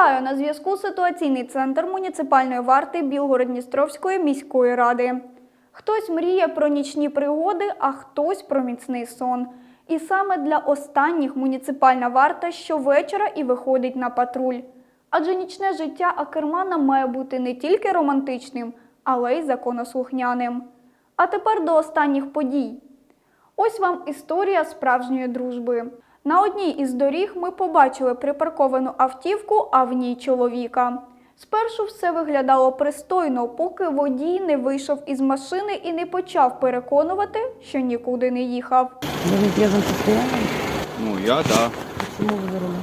Вітаю на зв'язку ситуаційний центр муніципальної варти Білгород-Дністровської міської ради. Хтось мріє про нічні пригоди, а хтось про міцний сон. І саме для останніх муніципальна варта щовечора і виходить на патруль. Адже нічне життя Акермана має бути не тільки романтичним, але й законослухняним. А тепер до останніх подій. Ось вам історія справжньої дружби. На одній із доріг ми побачили припарковану автівку, а в ній чоловіка. Спершу все виглядало пристойно, поки водій не вийшов із машини і не почав переконувати, що нікуди не їхав. Вы в нетрезвом состоянии? Ну, я да. Почему вы за рулем?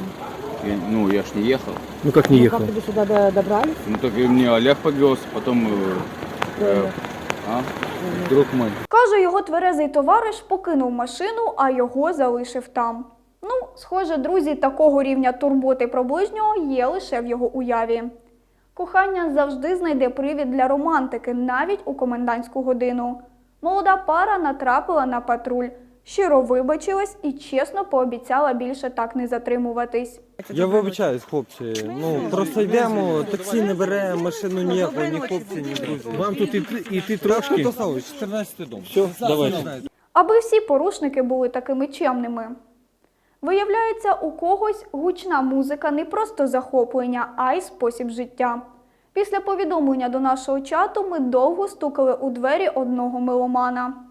Я- ну, я ж не ехал. Ну как не Ну, ехал? Как вы сюда до- добрались? Ну, так и мне Олег подвез, потом... э, э, а? Друг мой. Каже, його тверезий товариш покинув машину, а його залишив там. Схоже, друзі, такого рівня турботи про ближнього є лише в його уяві. Кохання завжди знайде привід для романтики, навіть у комендантську годину. Молода пара натрапила на патруль, щиро вибачилась і чесно пообіцяла більше так не затримуватись. Я вибачаюсь, хлопці. Ну просто йдемо, таксі не бере, машину ніяку, ні хлопці, ні друзі. Вам тут іти, трошки. 14 дом. Все, давайте. Аби всі порушники були такими чемними. Виявляється, у когось гучна музика не просто захоплення, а й спосіб життя. Після повідомлення до нашого чату ми довго стукали у двері одного меломана.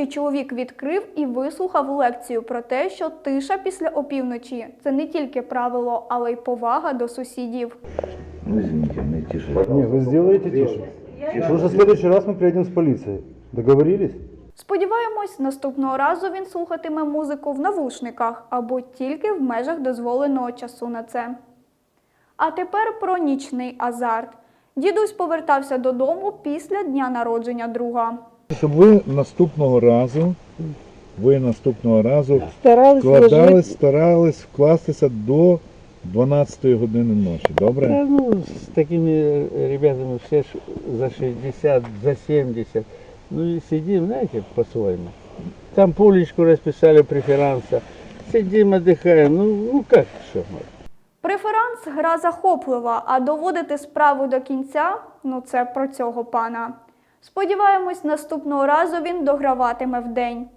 Нарешті чоловік відкрив і вислухав лекцію про те, що тиша після опівночі це не тільки правило, але й повага до сусідів. Ну, извините, мне тише. Не, вы сделаете тише. Потому что в следующий раз мы приедем с полицией. Договорились? Сподіваємось, наступного разу він слухатиме музику в навушниках або тільки в межах дозволеного часу на це. А тепер про нічний азарт. Дідусь повертався додому після дня народження друга. Щоб ви наступного разу, ви наступного разу Старались вкладались, старались вкластися до 12 години ночі. Добре? Да, ну, с такими э, ребятами все ж за 60, за 70. Ну и сидим, знаете, по-своему. Там пулечку расписали преферанса. Сидим, отдыхаем. Ну, ну как что? Преферанс гра захоплива, а доводити справу до кінця ну це про цього пана. Сподіваємось, наступного разу він дограватиме вдень.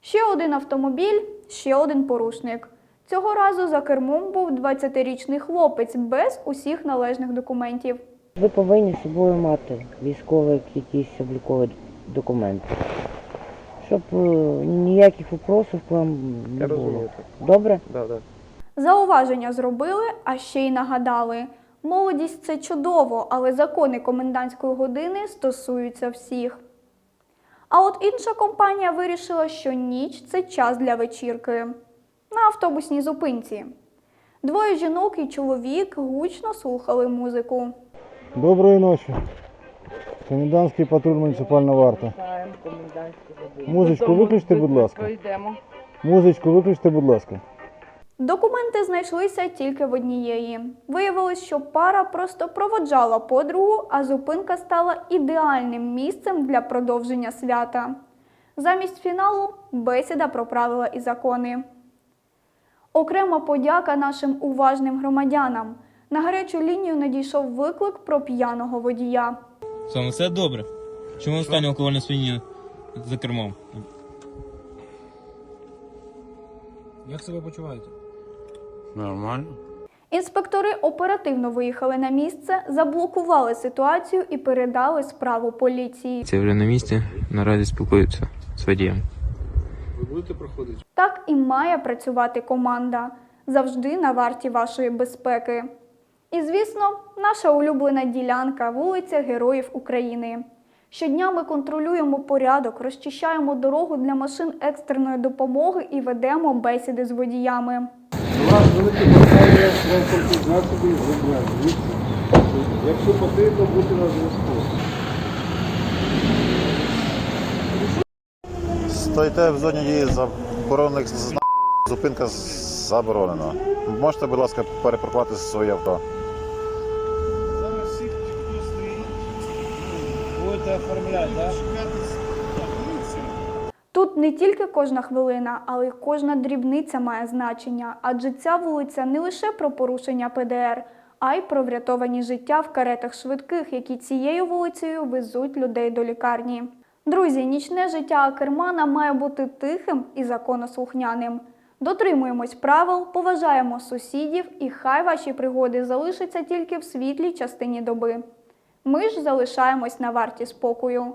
Ще один автомобіль, ще один порушник. Цього разу за кермом був 20-річний хлопець без усіх належних документів. Ви повинні з собою мати військові якісь облікові документи. Щоб е, ніяких вопросів к вам не Я було. розумію. Добре? Да, да. Зауваження зробили, а ще й нагадали. Молодість це чудово, але закони комендантської години стосуються всіх. А от інша компанія вирішила, що ніч це час для вечірки на автобусній зупинці. Двоє жінок і чоловік гучно слухали музику. Доброї ночі. Комендантський патруль муніципальна варта. Музичку виключте, будь ласка. Музичку виключте, будь ласка. Документи знайшлися тільки в однієї. Виявилось, що пара просто проводжала подругу, а зупинка стала ідеальним місцем для продовження свята. Замість фіналу бесіда про правила і закони. Окрема подяка нашим уважним громадянам. На гарячу лінію надійшов виклик про п'яного водія. Вами все добре? Чому стані алкогольного сп'яніння за кермом? Як себе почуваєте? Нормально. Інспектори оперативно виїхали на місце, заблокували ситуацію і передали справу поліції. Це вже на місці, наразі спілкуються з водієм. Ви будете проходити? Так і має працювати команда завжди на варті вашої безпеки. І, звісно, наша улюблена ділянка вулиця Героїв України. Щодня ми контролюємо порядок, розчищаємо дорогу для машин екстреної допомоги і ведемо бесіди з водіями. У вас велике бажання транспортних засобів вибрати. Якщо потрібно, бути на зв'язку. Стоїте в зоні дії заборонених знаків, зупинка заборонена. Можете, будь ласка, перепаркувати своє авто. Зараз всіх, хто стоїть, будете оформляти, так? Тут не тільки кожна хвилина, але й кожна дрібниця має значення, адже ця вулиця не лише про порушення ПДР, а й про врятовані життя в каретах швидких, які цією вулицею везуть людей до лікарні. Друзі, нічне життя Акермана має бути тихим і законослухняним. Дотримуємось правил, поважаємо сусідів, і хай ваші пригоди залишаться тільки в світлій частині доби. Ми ж залишаємось на варті спокою.